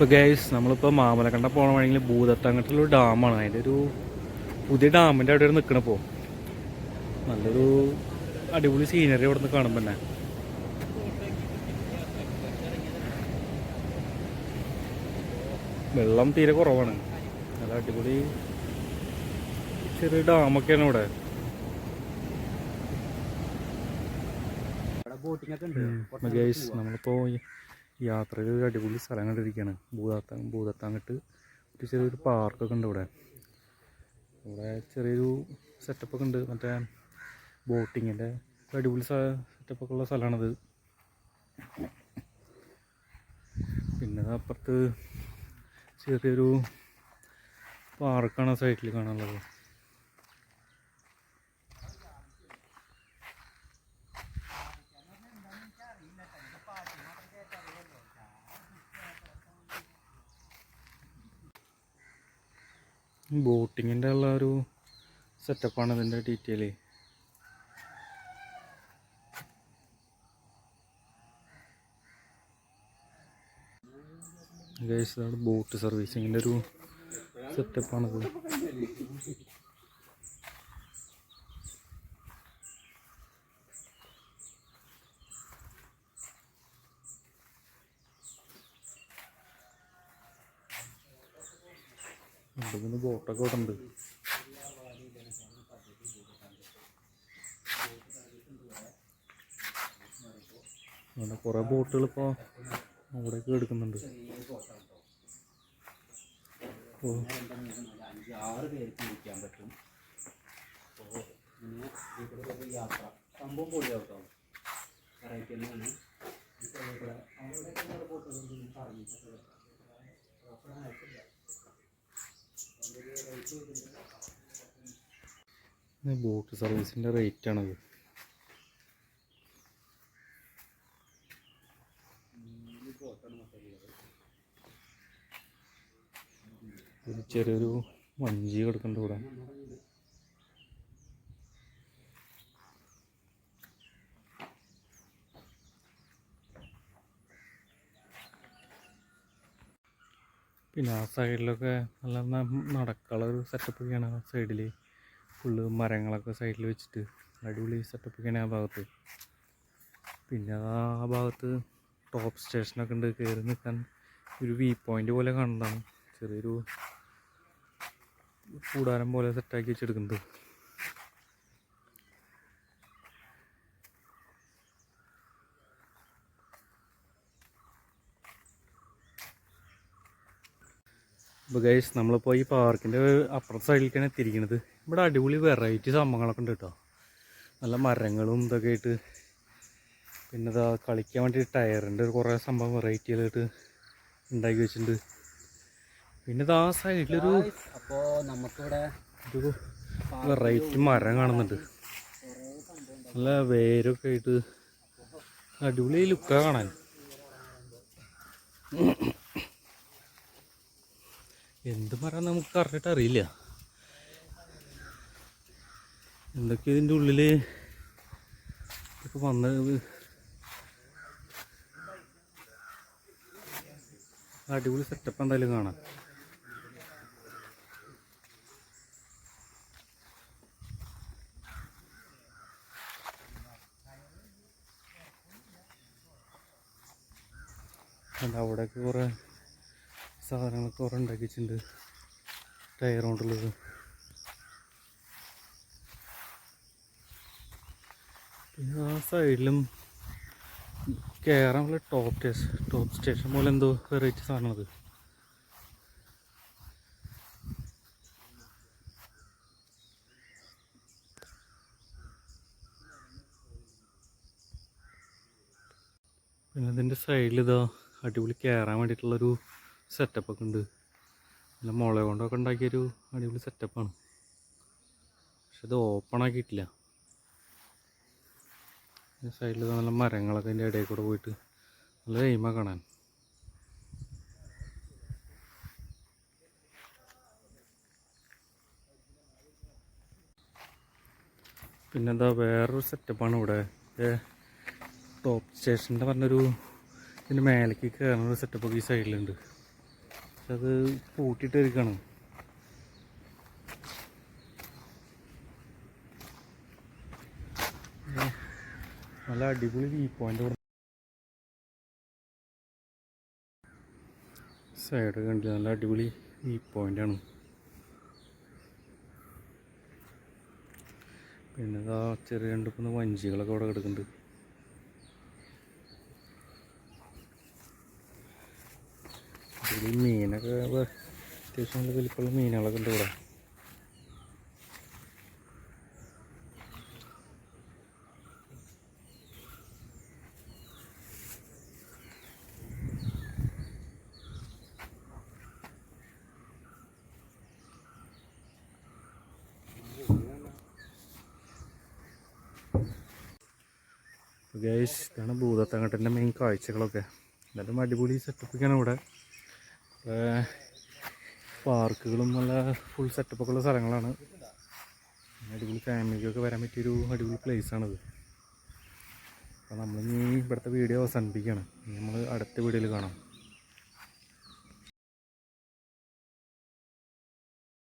ഇപ്പോൾ ഗൈസ് നമ്മളിപ്പോൾ മാമലക്കണ്ട പോണ വഴിയിൽ ഒരു ഡാമാണ്. അതിന്റെ ഒരു പുതിയ ഡാമിന്റെ അവിടെ നിൽക്കണപ്പോൾ നല്ലൊരു അടിപൊളി സീനറി അവിടെ നിന്ന് കാണുമ്പോൾ തന്നെ. വെള്ളം തീരെ കുറവാണ്. നല്ല അടിപൊളി ചെറിയ ഡാമൊക്കെയാണ് ഇവിടെ. ഗൈസ് നമ്മളിപ്പോൾ യാത്രയിൽ ഒരു അടിപൊളി സ്ഥലം കണ്ടിരിക്കുകയാണ്. ഭൂതാത്ത ഭൂതത്താങ്കട്ട് ഒരു ചെറിയൊരു പാർക്കൊക്കെ ഉണ്ട് ഇവിടെ. ഇവിടെ ചെറിയൊരു സെറ്റപ്പൊക്കെ ഉണ്ട്. മറ്റേ ബോട്ടിങ്ങിന്റെ അടിപൊളി സെറ്റപ്പൊക്കെ ഉള്ള സ്ഥലമാണത്. പിന്നെ അപ്പുറത്ത് ചെറിയൊരു പാർക്കാണ് സൈഡിൽ കാണാനുള്ളത്. ബോട്ടിങ്ങിന്റെ ഉള്ള ഒരു സെറ്റപ്പാണ് ഇതിന്റെ ഡീറ്റെയിൽ ഗൈസ് ബോട്ട് സർവീസിങ്ങിന്റെ ഒരു സെറ്റപ്പാണിത് രണ്ട് മൂന്ന് ബോട്ടൊക്കെ ഇവിടെ ഉണ്ട് അങ്ങനെ കുറേ ബോട്ടുകൾ ഇപ്പോൾ അവിടെയൊക്കെ എടുക്കുന്നുണ്ട്. ആറ് പറ്റും യാത്ര സംഭവം തന്നെയാണ് അവിടെ ഇത് ബോട്ട് സർവീസിന്റെ റേറ്റ് ആണത്. ഒരു ചെറിയൊരു വഞ്ചി കിടക്കുന്നുണ്ട് ഇവിടെ. പിന്നെ ആ സൈഡിലൊക്കെ നല്ല നടക്കാനുള്ള ഒരു സെറ്റപ്പൊക്കെയാണ് ആ സൈഡിൽ ഫുള്ള് മരങ്ങളൊക്കെ സൈഡിൽ വെച്ചിട്ട് അടിപൊളി സെറ്റപ്പൊക്കെയാണ് ആ ഭാഗത്ത്. പിന്നെ ആ ഭാഗത്ത് ടോപ്പ് സ്റ്റേഷനൊക്കെ ഉണ്ട് കയറി നിൽക്കാൻ ഒരു വ്യൂ പോയിന്റ് പോലെ കാണുന്നതാണ്. ചെറിയൊരു കൂടാരം പോലെ സെറ്റാക്കി വെച്ചെടുക്കുന്നത് ഇപ്പോൾ ഗൈസ് നമ്മളിപ്പോൾ ഈ പാർക്കിന്റെ അപ്പുറത്തെ സൈഡിലേക്കാണ് എത്തിയിരിക്കുന്നത് ഇവിടെ അടിപൊളി വെറൈറ്റി സംഭവങ്ങളൊക്കെ ഉണ്ട് കേട്ടോ. നല്ല മരങ്ങളും ഇതൊക്കെ ആയിട്ട്. പിന്നെ ഇതാ കളിക്കാൻ വേണ്ടി ടയറിന്റെ ഒരു കുറേ സംഭവം വെറൈറ്റികളായിട്ട് ഉണ്ടാക്കി വെച്ചിട്ടുണ്ട്. പിന്നെ ഇതാ സൈഡിലൊരു അപ്പോൾ നമുക്കിവിടെ ഒരു വെറൈറ്റി മരം കാണുന്നുണ്ട്. നല്ല വേരൊക്കെ ആയിട്ട്. അടിപൊളി ലുക്കാണ് കാണാൻ. എന്ത് മരം നമുക്ക് കറക്റ്റായിട്ട് അറിയില്ല. എന്തൊക്കെയാ ഇതിന്റെ ഉള്ളിൽ ഇപ്പോൾ വന്നത് അടിപൊളി സെറ്റപ്പ് എന്തായാലും കാണാം. അവിടെയൊക്കെ കുറേ സാധനങ്ങളൊക്കെ കുറേ ഉണ്ടാക്കി ടയർ കൊണ്ടുള്ളത്. പിന്നെ ആ സൈഡിലും കയറാനുള്ള ടോപ്പ് സ്റ്റേഷൻ ടോപ്പ് സ്റ്റേഷൻ പോലെ എന്തോ വെറൈറ്റി സാധനമാണത് പിന്നെ അതിന്റെ സൈഡിൽ ഇതാ അടിപൊളി കയറാൻ വേണ്ടിയിട്ടുള്ളൊരു സെറ്റപ്പൊക്കെ ഉണ്ട്. നല്ല മുളക് കൊണ്ടൊക്കെ ഉണ്ടാക്കിയൊരു അടിപൊളി സെറ്റപ്പാണ് പക്ഷെ ഇത് ഓപ്പൺ ആക്കിയിട്ടില്ല. സൈഡിൽ നല്ല മരങ്ങളൊക്കെ അതിന്റെ ഇടയിൽ കൂടെ പോയിട്ട് നല്ല എയിമാണ് കാണാൻ. പിന്നെന്താ വേറൊരു സെറ്റപ്പാണ് ഇവിടെ. ടോപ്പ് സ്റ്റേഷന്റെ പറഞ്ഞൊരു ഇതിന്റെ മേലേക്ക് കയറുന്ന ഒരു ഈ സൈഡിലുണ്ട് പക്ഷെ അത് ഇരിക്കണം നല്ല അടിപൊളി വ്യൂ പോയിന്റ് ഇവിടെ. സൈഡ് കണ്ടില്ല നല്ല അടിപൊളി വ്യൂ പോയിന്റ് ആണ്. പിന്നെ ആ ചെറിയ രണ്ട് വഞ്ചികളൊക്കെ അവിടെ കിടക്കുന്നുണ്ട്. ഇതിൽ മീനൊക്കെ അത്യാവശ്യം നല്ല വലിപ്പമുള്ള മീനുകളൊക്കെ ഉണ്ട് ഇവിടെ. ഗൈസ് ഇതാണ് ഭൂതത്തങ്ങട്ടിന്റെ മെയിൻ കാഴ്ചകളൊക്കെ. എന്നാലും അടിപൊളി സെറ്റപ്പൊക്കെയാണ് ഇവിടെ. പാർക്കുകളും നല്ല ഫുൾ സെറ്റപ്പൊക്കെ ഉള്ള സ്ഥലങ്ങളാണ്. അടിപൊളി ഫാമിലിക്കൊക്കെ വരാൻ പറ്റിയൊരു അടിപൊളി പ്ലേസാണിത് അപ്പോൾ നമ്മളിനി ഇവിടുത്തെ വീഡിയോ അവസാനിപ്പിക്കുകയാണ്. നമ്മൾ അടുത്ത വീഡിയോയിൽ കാണാം.